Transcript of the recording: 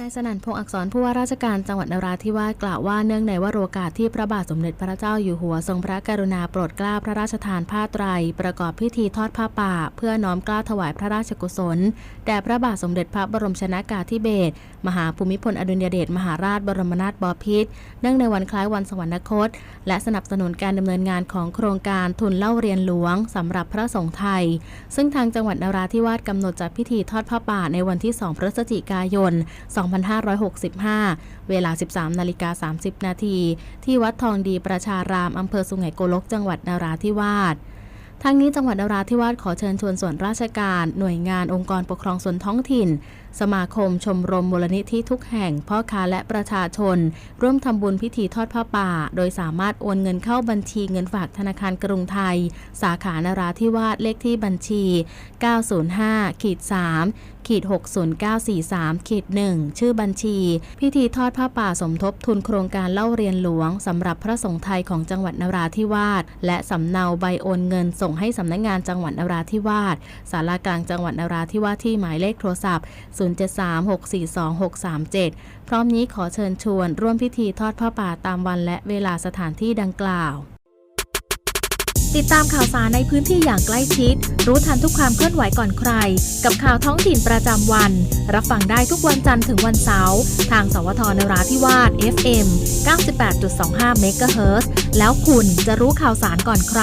นายสนั่นพงษ์อักษรผู้ว่าราชการจังหวัดนราธิวาสกล่าวว่าเนื่องในวโรกาสที่พระบาทสมเด็จพระเจ้าอยู่หัวทรงพระกรุณาโปรดเกล้าพระราชทานผ้าไตร ประกอบพิธีทอดผ้าป่า เพื่อน้อมเกล้าถวายพระราชกุศลแด่พระบาทสมเด็จพระบรมชนากาธิเบศรมหาภูมิพลอดุลยเดชมหาราชบรมนาถบพิตรเนื่องในวันคล้ายวันสวรรคต และสนับสนุนการดำเนินงานของโครงการทุนเล่าเรียนหลวงสำหรับพระสงฆ์ไทย ซึ่งทางจังหวัดนราธิวาสกำหนดจัดพิธีทอดผ้าป่าในวันที่ 2 พฤศจิกายน2 2565 เวลา 13 นาฬิกา 30 นาที ที่วัดทองดีประชาราม อำเภอสุไหงโกลก จังหวัดนราธิวาสทางนี้จังหวัดนราธิวาสขอเชิญชวนส่วนราชการ หน่วยงานองค์กรปกครองส่วนท้องถิ่นสมาคมชมรมมูลนิธิทุกแห่งพ่อค้าและประชาชน ร่วมทำบุญพิธีทอดผ้าป่า โดยสามารถโอนเงินเข้าบัญชีเงินฝากธนาคารกรุงไทย สาขานราธิวาสเลขที่บัญชี 905ขีด3ขีด60943ขีด1ชื่อบัญชี พิธีทอดผ้าป่าสมทบทุนโครงการเล่าเรียนหลวงสำหรับพระสงฆ์ไทยของจังหวัดนราธิวาสและสำเนาใบโอนเงินส่งให้สำนักงานจังหวัดนราธิวาสสารากลางจังหวัดนราธิวาสที่หมายเลขโทรศัพท์073642637 พร้อมนี้ขอเชิญชวนร่วมพิธีทอดผ้าป่าตามวันและเวลาสถานที่ดังกล่าว ติดตามข่าวสารในพื้นที่อย่างใกล้ชิด รู้ทันทุกความเคลื่อนไหวก่อนใคร กับข่าวท้องถิ่นประจำวัน รับฟังได้ทุกวันจันทร์ถึงวันเสาร์ทางสวทนราธิวาส FM 98.25เมกะเฮิรตซ์แล้วคุณจะรู้ข่าวสารก่อนใคร